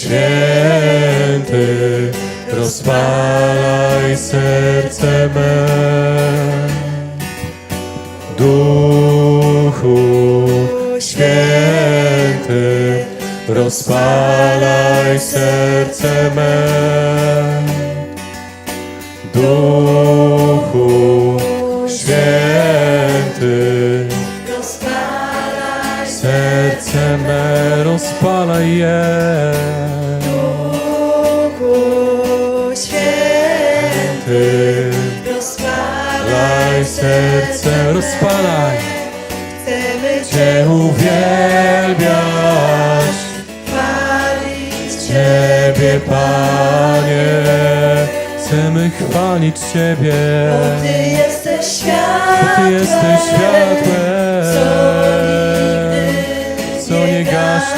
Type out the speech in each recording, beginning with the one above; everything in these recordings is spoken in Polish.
święty, rozpalaj serce me. Duchu święty, rozpalaj serce me. Rozpalaj je. Duchu Święty, Ty rozpalaj Laj serce, rozpalaj, Chcemy Cię uwielbiać, chwalić Ciebie Panie. Chcemy chwalić Ciebie, Ty jesteś bo światłem, Ty jesteś światłem,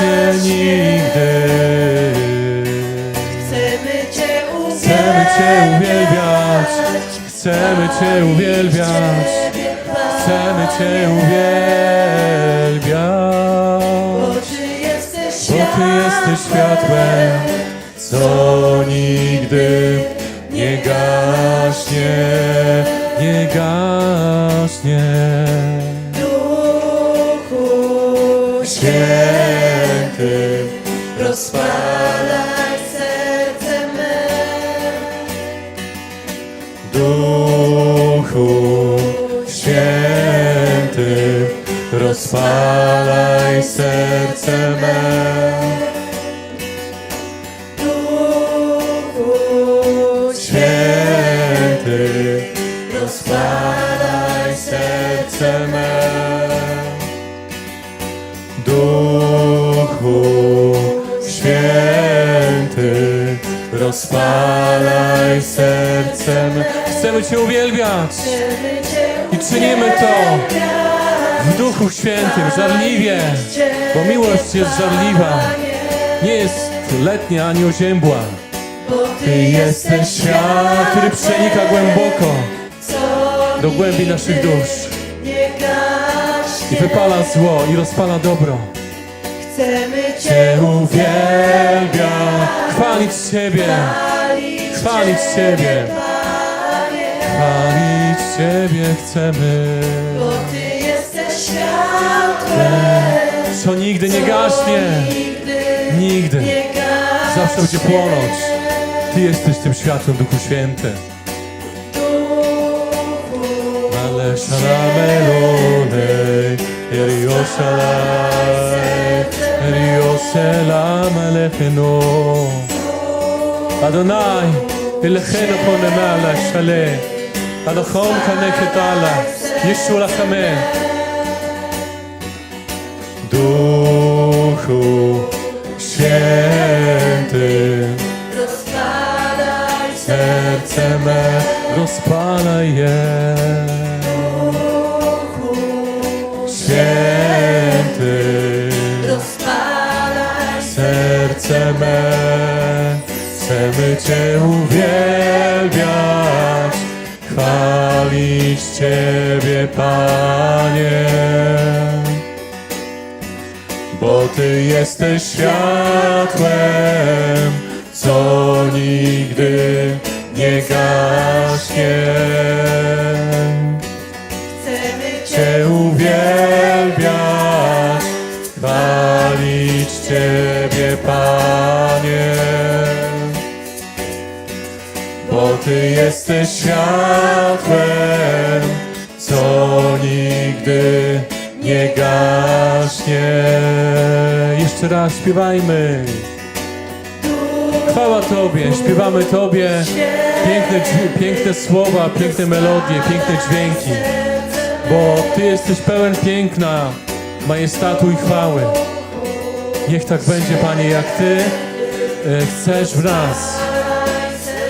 gaśnie nigdy. Chcemy Cię Chcemy Cię uwielbiać, chcemy Cię uwielbiać, chcemy Cię uwielbiać. Bo Ty jesteś światłem, co nigdy nie gaśnie, nie gaśnie. Duchu Święty, Rozpalaj serce me Duchu Święty, rozpalaj serce me. Rozpalaj serce me. Chcemy Cię uwielbiać i czynimy to w Duchu Świętym, żarliwie, bo miłość jest żarliwa, nie jest letnia ani oziębła. Ty jesteś świat, który przenika głęboko do głębi naszych dusz i wypala zło i rozpala dobro. Chcemy Cię uwielbiam, chwalić Ciebie, chwalić Ciebie, chwalić Ciebie chcemy, Bo Ty jesteś światłem. Co nigdy nie gaśnie, Nigdy nigdy, nie gaśnie. Zawsze będzie płonąć. Ty jesteś tym światłem, Duchu Święty. Duchu Ale ירושלים, ירושלים עליכנו. אדוני, הלכי נכון למעלה, שלם. הנכון כנקת הלאה, ישו לכמה. Duchu Święty Rozpalaj serce me, rozpalaj je serce me, chcemy Cię uwielbiać, chwalić Ciebie, Panie. Bo Ty jesteś światłem, co nigdy nie gaśnie. Chcemy Cię Cię uwielbiać, chwalić Ciebie, Ty jesteś światłem, co nigdy nie gaśnie. Jeszcze raz śpiewajmy. Chwała Tobie, śpiewamy Tobie piękne, piękne słowa, piękne melodie, piękne dźwięki bo Ty jesteś pełen piękna, majestatu i chwały. Niech tak będzie, Panie, jak Ty e, chcesz w nas.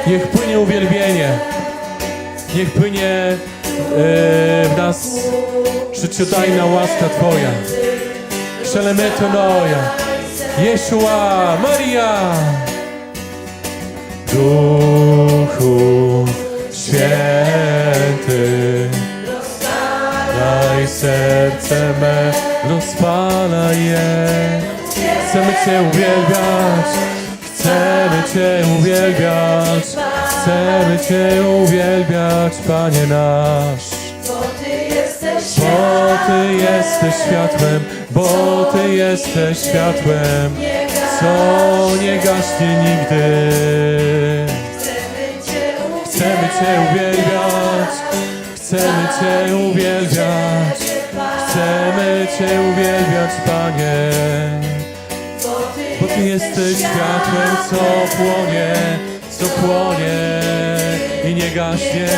Niech płynie uwielbienie. Niech płynie e, w nas życiodajna łaska Twoja. Szelemetonoja. Jeszua, Maria. Duchu Święty, daj serce me, rozpalaj je. Chcemy Cię uwielbiać, Chcemy Cię uwielbiać, chcemy Cię uwielbiać, Panie nasz. Bo Ty jesteś światłem, bo Ty jesteś światłem, co nie gaśnie nigdy. Chcemy Cię Chcemy Cię uwielbiać, chcemy Cię uwielbiać, chcemy Cię uwielbiać, Panie. Bo Ty jesteś światłem, co płonie, co płonie i nie gaśnie.